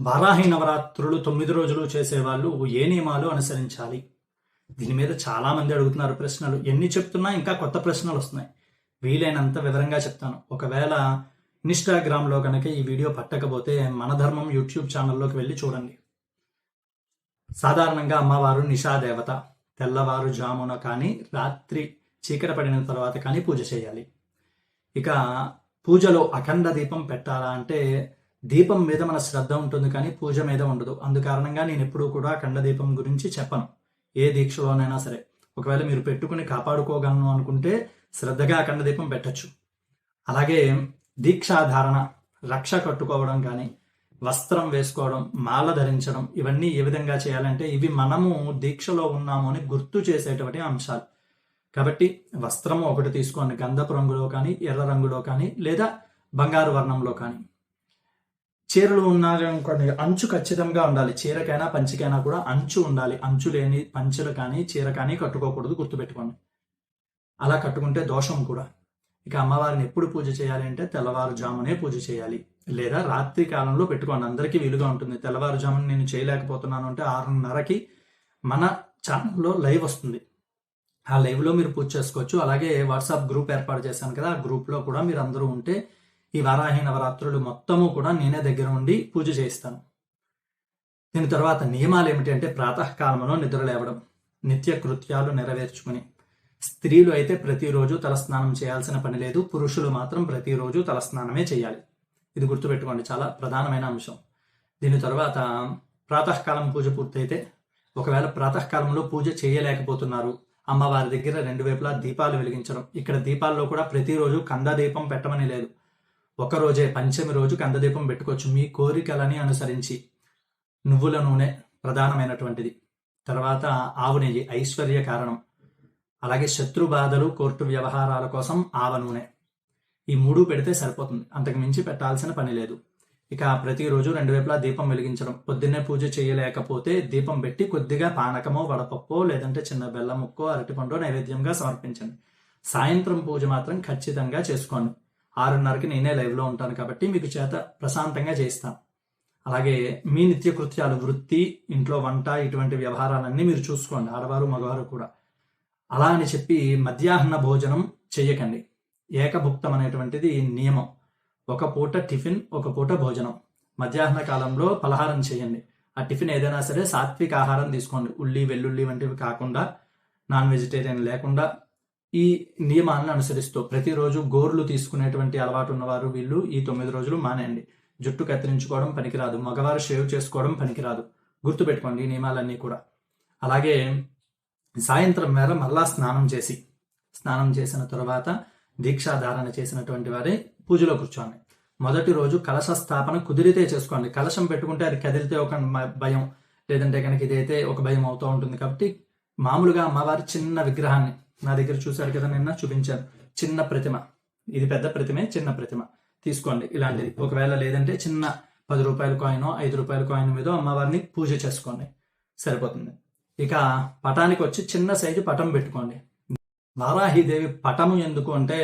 వారాహి నవరాత్రులు తొమ్మిది రోజులు చేసేవాళ్ళు ఏ నియమాలు అనుసరించాలి? దీని మీద చాలామంది అడుగుతున్నారు ప్రశ్నలు. ఎన్ని చెప్తున్నా ఇంకా కొత్త ప్రశ్నలు వస్తున్నాయి. వీలైనంత వివరంగా చెప్తాను. ఒకవేళ ఇన్స్టాగ్రామ్లో కనుక ఈ వీడియో పట్టకపోతే మన ధర్మం యూట్యూబ్ ఛానల్లోకి వెళ్ళి చూడండి. సాధారణంగా అమ్మవారు నిషాదేవత. తెల్లవారు జామున కానీ రాత్రి చీకట పడిన తర్వాత కానీ పూజ చేయాలి. ఇక పూజలో అఖండ దీపం పెట్టాలా అంటే దీపం మీద మన శ్రద్ధ ఉంటుంది కానీ పూజ మీద ఉండదు. అందుకారణంగా నేను ఎప్పుడూ కూడా అఖండ దీపం గురించి చెప్పను. ఏ దీక్షలోనైనా సరే. ఒకవేళ మీరు పెట్టుకుని కాపాడుకోగలను అనుకుంటే శ్రద్ధగా అఖండ దీపం పెట్టచ్చు. అలాగే దీక్షాధారణ రక్ష కట్టుకోవడం కానీ వస్త్రం వేసుకోవడం మాల ధరించడం ఇవన్నీ ఏ విధంగా చేయాలంటే ఇవి మనము దీక్షలో ఉన్నాము అని గుర్తు చేసేటువంటి అంశాలు. కాబట్టి వస్త్రము ఒకటి తీసుకోండి. గంధపు రంగులో కానీ ఎర్ర రంగులో కానీ లేదా బంగారు వర్ణంలో కానీ. చీరలు ఉన్నారనుకోండి అంచు ఖచ్చితంగా ఉండాలి. చీరకైనా పంచికైనా కూడా అంచు ఉండాలి. అంచు లేని పంచలు కానీ చీర కానీ కట్టుకోకూడదు గుర్తుపెట్టుకోండి. అలా కట్టుకుంటే దోషం కూడా. ఇక అమ్మవారిని ఎప్పుడు పూజ చేయాలి అంటే తెల్లవారుజామునే పూజ చేయాలి. లేదా రాత్రి కాలంలో పెట్టుకోండి. అందరికీ వీలుగా ఉంటుంది. తెల్లవారుజామున నేను చేయలేకపోతున్నాను అంటే ఆరున్నరకి మన ఛానల్లో లైవ్ వస్తుంది. ఆ లైవ్లో మీరు పూజ చేసుకోవచ్చు. అలాగే వాట్సాప్ గ్రూప్ ఏర్పాటు చేశాను కదా ఆ గ్రూప్లో కూడా మీరు అందరూ ఉంటే ఈ వారాహి నవరాత్రులు మొత్తము కూడా నేనే దగ్గర ఉండి పూజ చేయిస్తాను. దీని తర్వాత నియమాలు ఏమిటి అంటే ప్రాతకాలంలో నిద్ర లేవడం నిత్య కృత్యాలు నెరవేర్చుకుని. స్త్రీలు అయితే ప్రతిరోజు తలస్నానం చేయాల్సిన పని లేదు పురుషులు మాత్రం ప్రతిరోజు తలస్నానమే చేయాలి. ఇది గుర్తుపెట్టుకోండి చాలా ప్రధానమైన అంశం. దీని తర్వాత ప్రాతకాలం పూజ పూర్తయితే ఒకవేళ ప్రాతకాలంలో పూజ చేయలేకపోతున్నారు అమ్మవారి దగ్గర రెండు వైపులా దీపాలు వెలిగించడం. ఇక్కడ దీపాల్లో కూడా ప్రతిరోజు కంద దీపం పెట్టమని లేదు. ఒక రోజే పంచమి రోజు కందదీపం పెట్టుకోవచ్చు. మీ కోరికలని అనుసరించి నువ్వుల నూనె ప్రధానమైనటువంటిది. తర్వాత ఆవు నెయ్యి ఐశ్వర్య కారణం. అలాగే శత్రు బాధలు కోర్టు వ్యవహారాల కోసం ఆవ నూనె. ఈ మూడు పెడితే సరిపోతుంది. అంతకు మించి పెట్టాల్సిన పని లేదు. ఇక ప్రతిరోజు రెండు వైపులా దీపం వెలిగించడం. పొద్దున్నే పూజ చేయలేకపోతే దీపం పెట్టి కొద్దిగా పానకమో వడపప్పో లేదంటే చిన్న బెల్లం ముక్కో అరటిపండో నైవేద్యంగా సమర్పించండి. సాయంత్రం పూజ మాత్రం ఖచ్చితంగా చేసుకోండి. ఆరున్నరకి నేనే లైవ్లో ఉంటాను కాబట్టి మీకు చేత ప్రశాంతంగా చేయిస్తాను. అలాగే మీ నిత్యకృత్యాలు వృత్తి ఇంట్లో వంట ఇటువంటి వ్యవహారాలన్నీ మీరు చూసుకోండి ఆడవారు మగవారు కూడా. అలా అని చెప్పి మధ్యాహ్న భోజనం చెయ్యకండి. ఏకభుక్తం అనేటువంటిది నియమం. ఒక పూట టిఫిన్ ఒక పూట భోజనం. మధ్యాహ్న కాలంలో పలహారం చేయండి ఆ టిఫిన్ ఏదైనా సరే సాత్విక ఆహారం తీసుకోండి. ఉల్లి వెల్లుల్లి వంటివి కాకుండా నాన్ వెజిటేరియన్ లేకుండా ఈ నియమాలను అనుసరిస్తూ ప్రతిరోజు గోర్లు తీసుకునేటువంటి అలవాటు ఉన్నవారు వీళ్ళు ఈ తొమ్మిది రోజులు మానేయండి. జుట్టు కత్తిరించుకోవడం పనికిరాదు. మగవారు షేవ్ చేసుకోవడం పనికిరాదు. గుర్తుపెట్టుకోండి ఈ నియమాలన్నీ కూడా. అలాగే సాయంత్రం మేర మళ్ళా స్నానం చేసి స్నానం చేసిన తర్వాత దీక్షాధారణ చేసినటువంటి వారే పూజలో కూర్చోండి. మొదటి రోజు కలశ స్థాపన కుదిరితే చేసుకోండి. కలశం పెట్టుకుంటే అది కదిలితే ఒక భయం. లేదంటే కనుక ఇదైతే ఒక భయం అవుతూ ఉంటుంది కాబట్టి మామూలుగా అమ్మవారి చిన్న విగ్రహాన్ని నా దగ్గర చూశారు కదా నిన్న చూపించాను. చిన్న ప్రతిమ. ఇది పెద్ద ప్రతిమే చిన్న ప్రతిమ. తీసుకోండి ఇలాంటిది. ఒకవేళ లేదంటే చిన్న పది రూపాయల కాయిన్ ఐదు రూపాయల కాయిన్ మీద అమ్మవారిని పూజ చేసుకోండి. సరిపోతుంది. ఇక పటానికి వచ్చి చిన్న సైజు పటం పెట్టుకోండి. వారాహిదేవి పటము ఎందుకు అంటే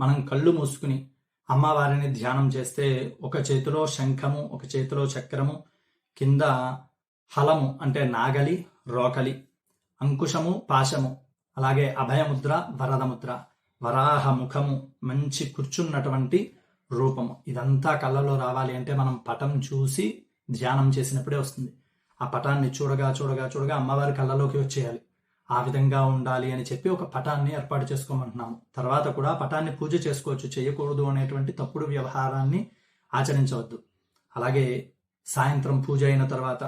మనం కళ్ళు మూసుకుని అమ్మవారిని ధ్యానం చేస్తే ఒక చేతిలో శంఖము ఒక చేతిలో చక్రము కింద హలము అంటే నాగలి రోకలి అంకుశము పాశము అలాగే అభయముద్ర వరదముద్ర వరాహ ముఖము మంచి కూర్చున్నటువంటి రూపము. ఇదంతా కళ్ళలో రావాలి అంటే మనం పటం చూసి ధ్యానం చేసినప్పుడే వస్తుంది. ఆ పటాన్ని చూడగా చూడగా చూడగా అమ్మవారి కళ్ళలోకి వచ్చేయాలి. ఆ విధంగా ఉండాలి అని చెప్పి ఒక పటాన్ని ఏర్పాటు చేసుకోమంటున్నాము. తర్వాత కూడా పటాన్ని పూజ చేసుకోవచ్చు. చేయకూడదు అనేటువంటి తప్పుడు వ్యవహారాన్ని ఆచరించవద్దు. అలాగే సాయంత్రం పూజ అయిన తర్వాత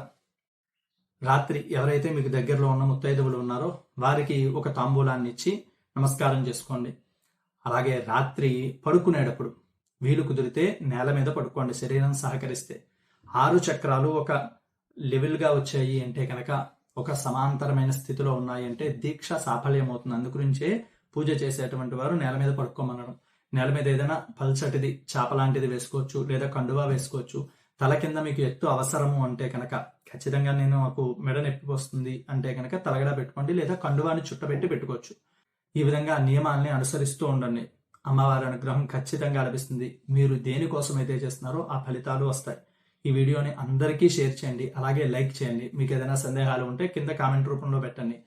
రాత్రి ఎవరైతే మీకు దగ్గరలో ఉన్న ముత్తైదువులు ఉన్నారో వారికి ఒక తాంబూలాన్ని ఇచ్చి నమస్కారం చేసుకోండి. అలాగే రాత్రి పడుకునేటప్పుడు వీలు కుదిరితే నేల మీద పడుకోండి శరీరం సహకరిస్తే. ఆరు చక్రాలు ఒక లెవెల్గా వచ్చాయి అంటే కనుక ఒక సమాంతరమైన స్థితిలో ఉన్నాయి అంటే దీక్ష సాఫల్యం అవుతుంది అందుగురించే పూజ చేసేటువంటి వారు నేల మీద పడుకోమనడం. నేల మీద ఏదైనా పల్చటిది చేపలాంటిది వేసుకోవచ్చు లేదా కండువా వేసుకోవచ్చు. తల కింద మీకు ఎత్తు అవసరము అంటే కనుక ఖచ్చితంగా నేను నాకు మెడ నొప్పి వస్తుంది అంటే కనుక తలగడ పెట్టుకోండి లేదా కండువాన్ని చుట్టబెట్టి పెట్టుకోవచ్చు. ఈ విధంగా నియమాల్ని అనుసరిస్తూ ఉండండి. అమ్మవారి అనుగ్రహం ఖచ్చితంగా లభిస్తుంది. మీరు దేనికోసం అయితే చేస్తున్నారో ఆ ఫలితాలు వస్తాయి. ఈ వీడియోని అందరికీ షేర్ చేయండి. అలాగే లైక్ చేయండి. మీకు ఏదైనా సందేహాలు ఉంటే కింద కామెంట్ రూపంలో పెట్టండి.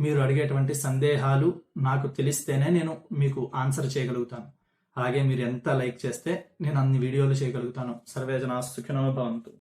మీరు అడిగేటువంటి సందేహాలు నాకు తెలిస్తేనే నేను మీకు ఆన్సర్ చేయగలుగుతాను. అలాగే మీరు ఎంత లైక్ చేస్తే నేను అన్ని వీడియోలు చేయగలుగుతాను. సర్వేజన సుఖినో భవంతు.